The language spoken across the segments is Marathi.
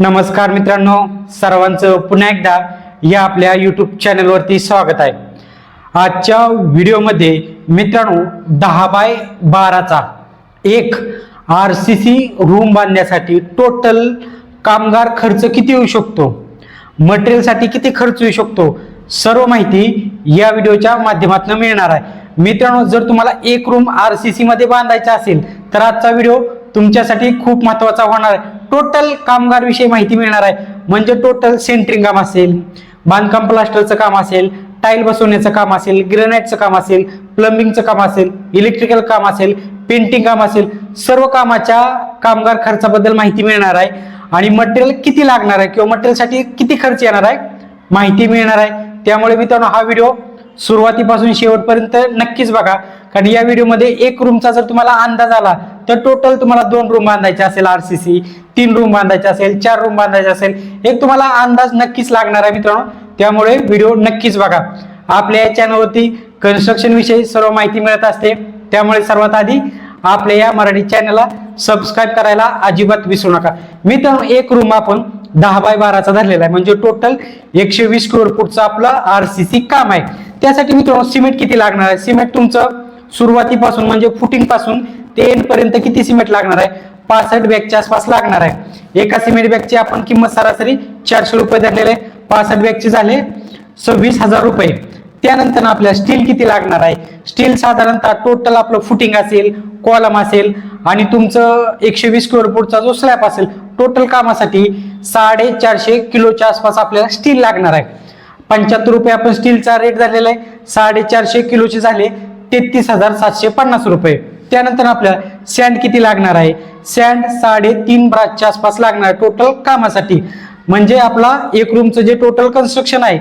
नमस्कार मित्रांनो सर्वांचं पुन्हा एकदा या आपल्या यूट्यूब चॅनलवरती स्वागत आहे. आजच्या व्हिडिओमध्ये मित्रांनो दहा बाय बाराचा एक आर सी सी रूम बांधण्यासाठी टोटल कामगार खर्च किती येऊ शकतो? मटेरियलसाठी किती खर्च येऊ शकतो? सर्व माहिती या व्हिडिओच्या माध्यमातून मिळणार आहे. मित्रांनो जर तुम्हाला एक रूम आर सी सीमध्ये बांधायचा असेल तर आजचा व्हिडिओ तुमच्यासाठी खूप महत्त्वाचा होणार आहे. टोटल कामगार विषयी माहिती मिळणार आहे. म्हणजे टोटल सेंटरिंग काम असेल बांधकाम प्लास्टरचं काम असेल टाईल बसवण्याचं काम असेल ग्रेनाईटचं काम असेल प्लंबिंगचं काम असेल इलेक्ट्रिकल काम असेल पेंटिंग काम असेल सर्व कामाच्या कामगार खर्चाबद्दल माहिती मिळणार आहे. आणि मटेरियल किती लागणार आहे किंवा मटेरियलसाठी किती खर्च येणार आहे माहिती मिळणार आहे. त्यामुळे मित्रांनो हा व्हिडिओ सुरुवातीपासून शेवटपर्यंत नक्कीच बघा. कारण या व्हिडिओमध्ये एक रूमचा जर तुम्हाला अंदाज आला तर टोटल तुम्हाला दोन रूम बांधायचे असेल आर सी सी तीन रूम बांधायचे असेल चार रूम बांधायचे असेल एक तुम्हाला अंदाज नक्कीच लागणार आहे मित्रांनो. त्यामुळे व्हिडिओ नक्कीच बघा. आपल्या या चॅनलवरती कन्स्ट्रक्शन विषयी सर्व माहिती मिळत असते. त्यामुळे सर्वात आधी आपल्या या मराठी चॅनलला सबस्क्राईब करायला अजिबात विसरू नका. मित्रांनो एक रूम आपण दहा बाय बाराचा धरलेला आहे. म्हणजे टोटल एकशे वीस करोड फुटचं आपलं आर सी सी काम आहे. त्यासाठी मित्रांनो सिमेंट किती लागणार आहे? सिमेंट तुमचं सुरुवातीपासून म्हणजे फुटिंगपासून ते एंड पर्यंत किती सिमेंट लागणार आहे? पासष्ट बॅगच्या आसपास लागणार आहे. एका सिमेंट बॅगची आपण किंमत सरासरी चारशे रुपये धरलेले पासष्ट बॅगचे झाले सव्वीस हजार रुपये. त्यानंतर आपल्या स्टील किती लागणार आहे? स्टील साधारणतः टोटल आपलं फुटिंग असेल कॉलम असेल आणि तुमचं एकशे वीस स्क्वेअर फूटचा जो स्लॅब असेल टोटल कामासाठी साडेचारशे किलोच्या आसपास आपल्याला स्टील लागणार आहे. पंच्याहत्तर रुपये आपण स्टीलचा रेट झालेला आहे. साडेचारशे किलोचे झाले तेहतीस हजार सातशे पन्नास रुपये. त्यानंतर आपल्याला सँड किती लागणार आहे? सँड साडेतीन ब्राचच्या आसपास लागणार आहे टोटल कामासाठी. म्हणजे आपला एक रूमचं जे टोटल कन्स्ट्रक्शन आहे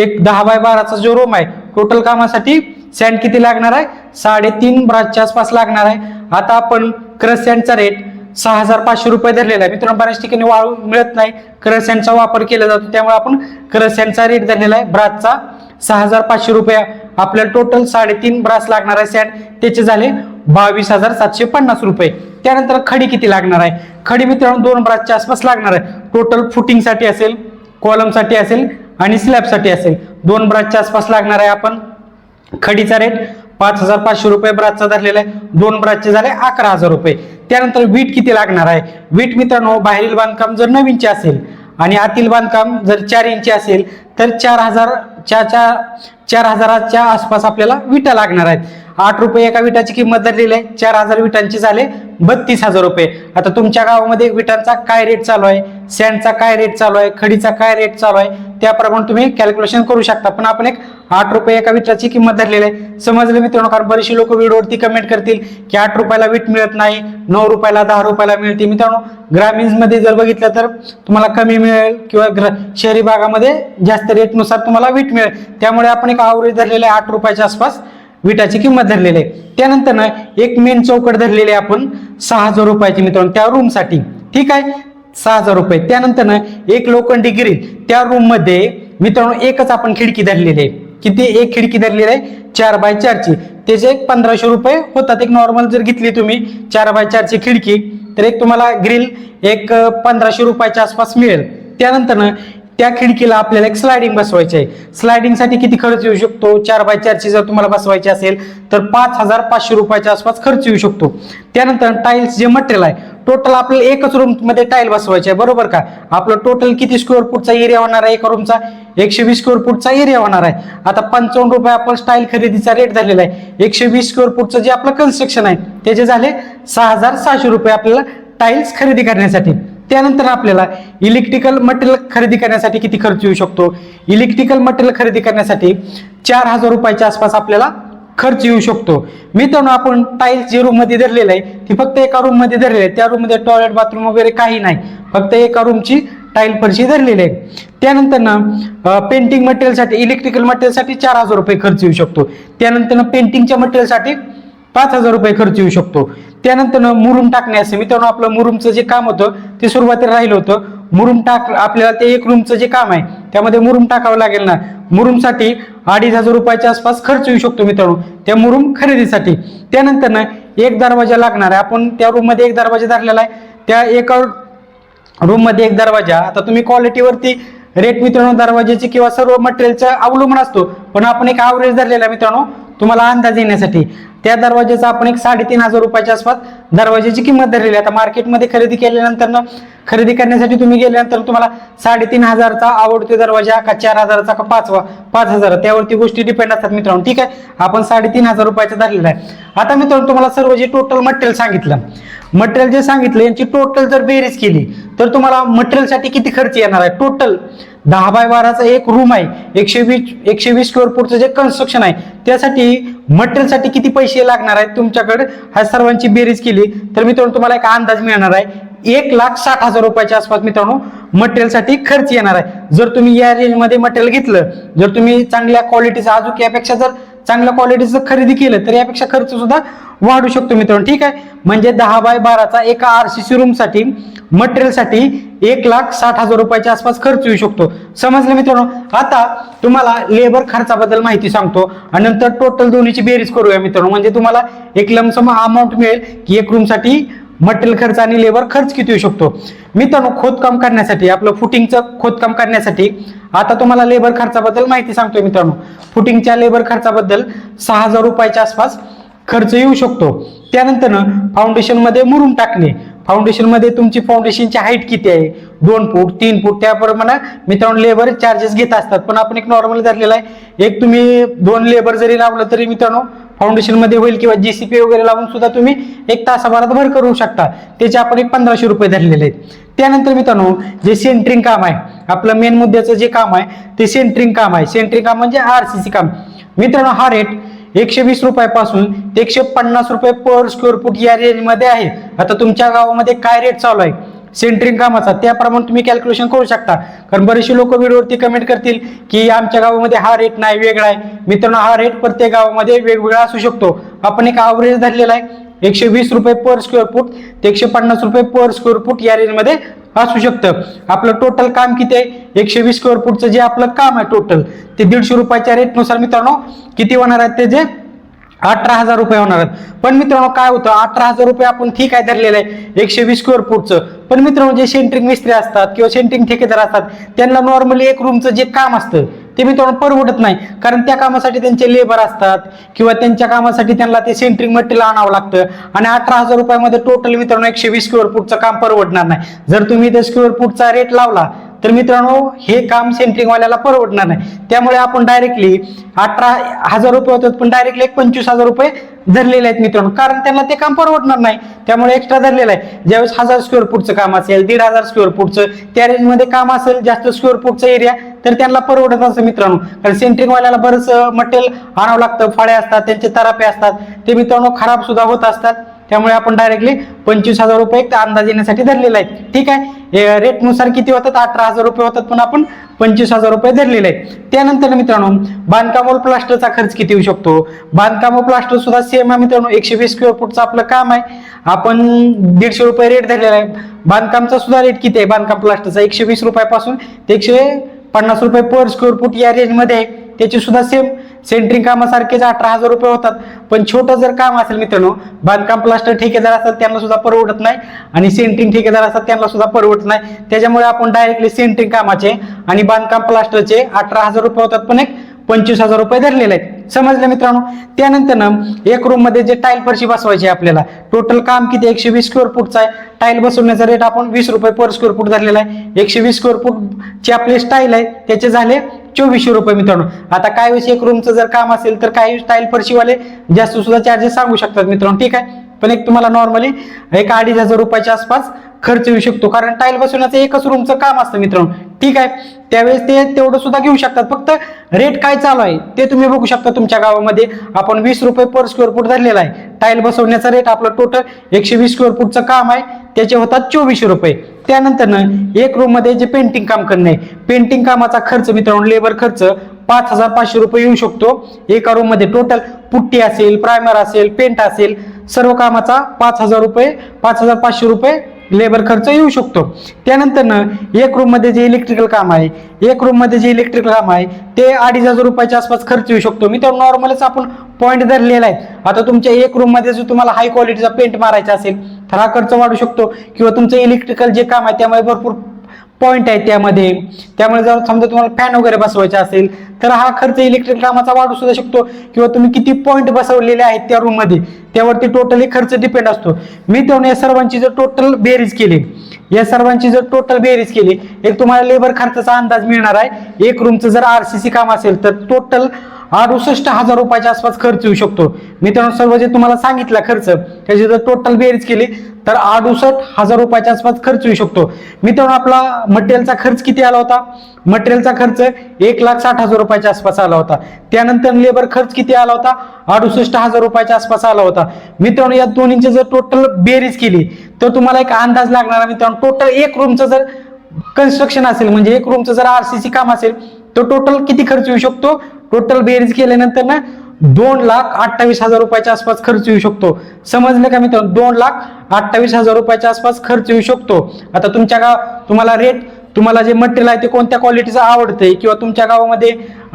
एक दहा बाय बाराचा जो रूम आहे टोटल कामासाठी सँड किती लागणार आहे? साडेतीन ब्राचच्या आसपास लागणार आहे. आता आपण क्रस सँडचा रेट सहा हजार पाचशे रुपये धरलेला आहे मित्रांनो बऱ्याच ठिकाणी वाळू मिळत नाही. करस्यांचा वापर केला जातो. त्यामुळे आपण करस्यांचा रेट धरलेला आहे. ब्रासचा सहा हजार पाचशे रुपये. आपल्याला टोटल साडेतीन ब्रास लागणार आहे सॅन त्याचे झाले बावीस हजार सातशे पन्नास रुपये. त्यानंतर खडी किती लागणार आहे? खडी मित्रांनो दोन ब्रासच्या आसपास लागणार आहे. टोटल फुटिंगसाठी असेल कॉलमसाठी असेल आणि स्लॅबसाठी असेल. दोन ब्रासच्या आसपास लागणार आहे आपण. खडीचा रेट पाच हजार पाचशे रुपये ब्राचचा धरलेला आहे. दोन ब्राचचे झाले अकरा हजार रुपये. त्यानंतर वीट किती लागणार आहे? वीट मित्रांनो बाहेरील बांधकाम जर नवीनचे असेल आणि आतील बांधकाम जर चार इंची असेल तर चार हजार चार चार चार हजाराच्या आसपास आपल्याला विटा लागणार आहेत. आठ रुपये एका विटाची किंमत धरलेली आहे. चार हजार विटांची झाले बत्तीस हजार रुपये. आता तुमच्या गावामध्ये विटांचा काय रेट चालू आहे? सँडचा काय रेट चालू आहे? खडीचा काय रेट चालू आहे? त्याप्रमाणे तुम्ही कॅल्क्युलेशन करू शकता. पण आपण एक आठ रुपये एका विटाची किंमत धरलेली आहे. समजलं मित्रांनो? कारण बरेचसे लोक व्हिडिओवरती कमेंट करतील की आठ रुपयाला वीट मिळत नाही नऊ रुपयाला दहा रुपयाला मिळते. मित्रांनो ग्रामीणमध्ये जर बघितलं तर तुम्हाला कमी मिळेल किंवा ग्र शहरी भागामध्ये जास्त रेटनुसार तुम्हाला वीट मिळेल. त्यामुळे आपण एक आवरेज धरलेलं आहे आठ रुपयाच्या आसपास. विटाची किंमत धरलेली आहे. त्यानंतर ना एक मेन चौकट धरलेली आहे आपण सहा हजार रुपयाची मित्रांनो त्या रूमसाठी ठीक आहे? सहा हजार रुपये. त्यानंतर ना एक लोखंडी ग्रिल त्या रूममध्ये मित्रांनो एकच आपण खिडकी धरलेली आहे. किती? एक खिडकी धरलेली आहे चार बाय चारची. त्याचे एक पंधराशे रुपये होतात. एक नॉर्मल जर घेतली तुम्ही चार बाय चारची खिडकी तर एक तुम्हाला ग्रिल एक पंधराशे रुपयाच्या आसपास मिळेल. त्यानंतर ना त्या खिडकीला आपल्याला एक स्लायडिंग बसवायची आहे स्लायडिंगसाठी किती खर्च येऊ शकतो? चार बाय चारची जर तुम्हाला बसवायची असेल तर पाच हजार पाचशे रुपयाच्या आसपास खर्च येऊ शकतो. त्यानंतर टाईल्स जे मटेरियल आहे टोटल आपल्याला एकच रूममध्ये टाईल बसवायचे आहे बरोबर का? आपलं टोटल किती स्क्वेअर फूटचा एरिया होणार आहे एका रूमचा एकशे वीस स्क्वेअर फूटचा एरिया होणार आहे. आता पंचावन्न रुपये आपण स्टाईल खरेदीचा रेट झालेला आहे. एकशे वीस स्क्वेअर फूटचं जे आपलं कन्स्ट्रक्शन आहे त्याचे झाले सहा हजार सहाशे रुपये आपल्याला टाईल्स खरेदी करण्यासाठी. त्यानंतर आपल्याला इलेक्ट्रिकल मटेरियल खरेदी करण्यासाठी किती खर्च येऊ शकतो? इलेक्ट्रिकल मटेरियल खरेदी करण्यासाठी चार हजार रुपयाच्या आसपास आपल्याला खर्च येऊ शकतो. मित्रांनो आपण टाईल्स जे रूममध्ये धरलेलं आहे ती फक्त एका रूममध्ये धरलेली आहे. त्या रूममध्ये टॉयलेट बाथरूम वगैरे काही नाही. फक्त एका रूमची टाईल फरशी धरलेली आहे. त्यानंतर ना पेंटिंग मटेरियलसाठी इलेक्ट्रिकल मटेरियलसाठी चार हजार रुपये खर्च येऊ शकतो. त्यानंतर पेंटिंगच्या मटेरियलसाठी पाच हजार रुपये खर्च येऊ शकतो. त्यानंतर मुरुम टाकण्याचे मित्रांनो आपलं मुरुमचं जे काम होतं ते सुरुवातीला राहिलं होतं. मुरुम टाक आपल्याला ते एक रूमचं जे काम आहे त्यामध्ये मुरुम टाकावं लागेल ना. मुरुमसाठी अडीच हजार रुपयाच्या आसपास खर्च येऊ शकतो मित्रांनो त्या मुरुम खरेदीसाठी. त्यानंतर ना एक दरवाजा लागणार आहे. आपण त्या रूममध्ये एक दरवाजा धरलेला आहे. त्या एका रूममध्ये एक दरवाजा. आता तुम्ही क्वालिटीवरती रेट मित्रांनो दरवाजाची किंवा सर्व मटेरियलचा अवलंबून असतो. पण आपण एक ॲव्हरेज धरलेला आहे मित्रांनो तुम्हाला अंदाज येण्यासाठी. त्या दरवाजाचा आपण एक साडेतीन हजार रुपयाच्या आसपास दरवाजाची किंमत धरलेली आहे. आता मार्केटमध्ये खरेदी केल्यानंतर ना खरेदी करण्यासाठी तुम्ही गेल्यानंतर तुम्हाला साडेतीन हजारचा आवडतो दरवाजा का चार हजाराचा का पाचवा? पाच हजार. त्यावरती गोष्टी डिपेंड असतात मित्रांनो. ठीक आहे? आपण साडेतीन हजार रुपयाचा धरलेला आहे. आता मित्रांनो तुम्हाला सर्व जे टोटल मटेरियल सांगितलं मटेरियल जे सांगितलं यांची टोटल जर बेरीज केली तर तुम्हाला मटेरियलसाठी किती खर्च येणार आहे? टोटल दहा बाय बाराचा एक रूम आहे. एकशे वीस एकशे वीस स्क्वेअर फूटचं जे कन्स्ट्रक्शन आहे त्यासाठी मटेरियलसाठी किती पैसे लागणार आहेत तुमच्याकडे? ह्या सर्वांची बेरीज केली तर मित्रांनो तुम्हाला एक अंदाज मिळणार आहे. एक लाख साठ हजार रुपयाच्या आसपास मित्रांनो मटेरियलसाठी खर्च येणार आहे. जर तुम्ही या रेंजमध्ये मटेरियल घेतलं जर तुम्ही चांगल्या क्वालिटीचं अजून यापेक्षा जर चांगल्या क्वालिटीचं खरेदी केलं तर यापेक्षा खर्च सुद्धा वाढू शकतो मित्रांनो. ठीक आहे? म्हणजे दहा बाय बाराचा एका आर सी सी रूमसाठी मटेरियलसाठी एक लाख साठ हजार रुपयाच्या आसपास खर्च येऊ शकतो. समजलं मित्रांनो? आता तुम्हाला लेबर खर्चाबद्दल माहिती सांगतो आणि नंतर टोटल दोन्हीची बेरीज करूया मित्रांनो. म्हणजे तुम्हाला एक लमसम अमाऊंट मिळेल की एक रूमसाठी मटेरियल खर्च आणि लेबर खर्च किती येऊ शकतो? मित्रांनो खोदकाम करण्यासाठी आपलं फुटिंगचं खोदकाम करण्यासाठी आता तुम्हाला लेबर खर्चाबद्दल माहिती सांगतोय मित्रांनो. फुटिंगच्या लेबर खर्चाबद्दल सहा हजार रुपयाच्या आसपास खर्च येऊ शकतो. त्यानंतर फाउंडेशनमध्ये टाकणे. फाउंडेशनमध्ये तुमची फाउंडेशनची हाईट किती आहे? दोन फूट तीन फूट त्याप्रमाणे मित्रांनो लेबर चार्जेस घेत असतात. पण आपण एक नॉर्मल धरलेला आहे. एक तुम्ही दोन लेबर जरी लावलं तरी मित्रांनो फाउंडेशनमध्ये होईल किंवा जीसीपी वगैरे लावून सुद्धा तुम्ही एक तासाभरात भर करू शकता. त्याचे आपण एक पंधराशे रुपये धरलेले आहेत. त्यानंतर मित्रांनो जे सेंटरिंग काम आहे आपलं मेन मुद्द्याचं जे काम आहे ते सेंटरिंग काम आहे. सेंटरिंग काम म्हणजे आरसीसी काम. मित्रांनो हा रेट एकशे वीस रुपयापासून ते एकशे पन्नास रुपये पर स्क्वेअर फूट या रेंजमध्ये आहे. आता तुमच्या गावामध्ये काय रेट चालू आहे? सेंटरिंग कामाचा त्याप्रमाणे तुम्ही कॅल्क्युलेशन करू शकता. कारण बरेचसे लोक व्हिडिओवरती कमेंट करतील की आमच्या गावामध्ये हा रेट नाही वेगळा आहे. मित्रांनो हा रेट प्रत्येक गावामध्ये वेगवेगळा असू शकतो. आपण एक ॲव्हरेज धरलेला आहे. एकशे वीस रुपये पर स्क्वेअर फूट ते एकशे पन्नास रुपये पर स्क्वेअर फूट या रेंजमध्ये असू शकतं. आपलं टोटल काम किती आहे? एकशे वीस स्क्वेअर फूटचं जे आपलं काम आहे टोटल ते दीडशे रुपयाच्या रेटनुसार मित्रांनो किती होणार आहेत ते जे अठरा हजार रुपये होणार आहेत. पण मित्रांनो काय होतं? अठरा हजार रुपये आपण ठीक आहे धरलेलं आहे. एकशे वीस स्क्वेअर फूटचं पण मित्रांनो जे सेंटरिंग मिस्त्री असतात किंवा सेंटरिंग ठेकेदार असतात त्यांना नॉर्मली एक रूमचं जे काम असतं ते मित्रांनो परवडत नाही. कारण त्या कामासाठी त्यांचे लेबर असतात किंवा त्यांच्या कामासाठी त्यांना ते सेंटरिंग मटेरियल आणावं लागतं. आणि अठरा हजार रुपयामध्ये टोटल मित्रांनो एकशे वीस स्क्वेअर फूटचं काम परवडणार नाही. जर तुम्ही ते स्क्वेअर फूटचा रेट लावला तर मित्रांनो हे काम सेंट्रिंगवाल्याला परवडणार नाही. त्यामुळे आपण डायरेक्टली अठरा हजार रुपये होतात पण डायरेक्टली एक पंचवीस हजार रुपये धरलेले आहेत मित्रांनो. कारण त्यांना ते काम परवडणार नाही. त्यामुळे एक्स्ट्रा धरलेलं आहे. ज्यावेळेस हजार स्क्वेअर फूटचं काम असेल दीड हजार स्क्वेअर फूटचं त्या रेंजमध्ये काम असेल जास्त स्क्वेअर फूटचा एरिया तर त्यांना परवडत असं मित्रांनो. कारण सेंट्रिंगवाल्याला बरंच मटेरियल आणावं लागतं. फळे असतात त्यांचे तरापे असतात. ते मित्रांनो खराब सुद्धा होत असतात. त्यामुळे आपण डायरेक्टली पंचवीस हजार रुपये एक अंदाज येण्यासाठी धरलेला आहे ठीक आहे? रेटनुसार किती होतात? अठरा हजार रुपये होतात पण आपण पंचवीस हजार रुपये धरलेले आहे त्यानंतर मित्रांनो बांधकाम व प्लास्टरचा खर्च किती येऊ शकतो? बांधकाम व प्लास्टर सुद्धा सेम आहे मित्रांनो एकशे वीस स्क्वेअर फूटचं आपलं काम आहे. आपण दीडशे रुपये रेट धरलेला आहे. बांधकामचा सुद्धा रेट किती आहे? बांधकाम प्लास्टरचा एकशे वीस रुपयापासून ते एकशे पन्नास रुपये पर स्क्वेअर फूट या रेंजमध्ये आहे. त्याची सुद्धा सेम सेंटरिंग कामासारखेच अठरा हजार रुपये होतात. पण छोटं जर काम असेल मित्रांनो बांधकाम प्लास्टर ठेकेदार असतात त्यांना सुद्धा परवडत नाही. आणि सेंटरिंग ठेकेदार असतात त्यांना सुद्धा परवडत नाही. त्याच्यामुळे आपण डायरेक्टली सेंटरिंग कामाचे आणि बांधकाम प्लास्टरचे अठरा हजार रुपये होतात. पण एक पंचवीस हजार रुपये धरलेले आहेत. समजलं मित्रांनो? त्यानंतर ना एक रूममध्ये जे टाईल फरशी बसवायची आहे आपल्याला टोटल काम किती एकशे वीस स्क्वेअर फूटचा आहे. टाईल बसवण्याचा रेट आपण वीस रुपये पर स्क्वेअर फूट धरलेला आहे. एकशे वीस स्क्वेअर फूटची आपले स्टाईल आहे त्याचे झाले चोवीसशे रुपये मित्रांनो. आता काही वेळेस एक रूमचं जर काम असेल तर काही टाईल फरशीवाले जास्त सुद्धा चार्जेस सांगू शकतात मित्रांनो. ठीक आहे? पण एक तुम्हाला नॉर्मली एक अडीच हजार रुपयाच्या आसपास खर्च येऊ शकतो. कारण टाईल बसवण्याचं एकच रूमचं काम असतं मित्रांनो. ठीक आहे? त्यावेळेस ते तेवढं सुद्धा घेऊ शकतात. फक्त रेट काय चालू आहे ते तुम्ही बघू शकता तुमच्या गावामध्ये. आपण वीस रुपये पर स्क्वेअर फूट धरलेला आहे. टाईल बसवण्याचा रेट आपलं टोटल एकशे वीस स्क्वेअर फूटचं काम आहे. त्याचे होतात चोवीसशे रुपये. त्यानंतरनं एक रूममध्ये जे पेंटिंग काम करणे पेंटिंग कामाचा खर्च मित्रांनो लेबर खर्च पाच हजार पाचशे रुपये येऊ शकतो. एका रूममध्ये टोटल पुट्टी असेल प्रायमर असेल पेंट असेल सर्व कामाचा पाच हजार रुपये पाच हजार पाचशे रुपये लेबर खर्च येऊ शकतो. त्यानंतरनं एक रूममध्ये जे इलेक्ट्रिकल काम आहे एक रूममध्ये जे इलेक्ट्रिकल काम आहे ते अडीच हजार रुपयाच्या आसपास खर्च येऊ शकतो. मी तर नॉर्मलच आपण पॉईंट धरलेला आहे. आता तुमच्या एक रूममध्ये तुम्हाला हाय क्वालिटीचा पेंट मारायचा असेल तर हा खर्च वाढू शकतो. किंवा तुमचं इलेक्ट्रिकल जे काम आहे त्यामुळे भरपूर पॉईंट आहे त्यामध्ये. त्यामुळे जर समजा तुम्हाला फॅन वगैरे बसवायचा असेल तर हा खर्च इलेक्ट्रिक कामाचा वाढू सुद्धा शकतो. किंवा तुम्ही किती पॉईंट बसवलेले आहेत त्या रूममध्ये त्यावरती टोटली खर्च डिपेंड असतो. मी तेव्हा या सर्वांची जर टोटल बेरीज केली या सर्वांची जर टोटल बेरीज केली एक तुम्हाला लेबर खर्चाचा अंदाज मिळणार आहे. एक रूमचं जर आरसीसी काम असेल तर टोटल अडुसष्ट हजार रुपयाच्या आसपास खर्च येऊ शकतो. मित्रांनो सर्व जे तुम्हाला सांगितला खर्च त्याची जर टोटल बेरीज केली तर अडुसष्ट हजार रुपयाच्या आसपास खर्च येऊ शकतो. मित्रांनो आपला मटेरियलचा खर्च किती आला होता? मटेरियलचा खर्च एक लाख साठ हजार रुपयाच्या आसपास आला होता. त्यानंतर लेबर खर्च किती आला होता? अडुसष्ट हजार रुपयाच्या आसपास आला होता. मित्रांनो या दोन्हींची जर टोटल बेरीज केली तर तुम्हाला एक अंदाज लागणार आहे मित्रांनो. टोटल एक रूमचं जर कन्स्ट्रक्शन असेल म्हणजे एक रूमचं जर आरसीसी काम असेल तर टोटल किती खर्च येऊ शकतो? टोटल बेरीज केल्यानंतर ना दोन लाख अठ्ठावीस हजार रुपयाच्या आसपास खर्च येऊ शकतो. समजलं का मित्रांनो? दोन लाख अठ्ठावीस हजार रुपयाच्या आसपास खर्च येऊ शकतो. आता तुमच्या का तुम्हाला रेट तुम्हाला जे मटेरियल आहे ते कोणत्या क्वालिटीचं आवडतंय किंवा तुमच्या गावामध्ये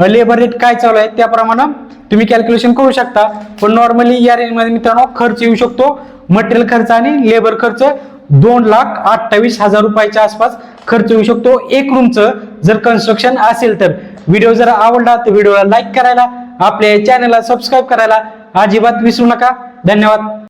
लेबर रेट काय चालू आहे त्याप्रमाणे तुम्ही कॅल्क्युलेशन करू शकता. पण नॉर्मली या रेंजमध्ये मित्रांनो खर्च येऊ शकतो. मटेरियल खर्च आणि लेबर खर्च दोन लाख अठ्ठावीस हजार रुपयाच्या आसपास खर्च येऊ शकतो. एक रूमचं जर कन्स्ट्रक्शन असेल तर. व्हिडिओ जर आवडला तर व्हिडिओला लाईक करायला आपल्या चॅनलला सबस्क्राईब करायला अजिबात विसरू नका. धन्यवाद.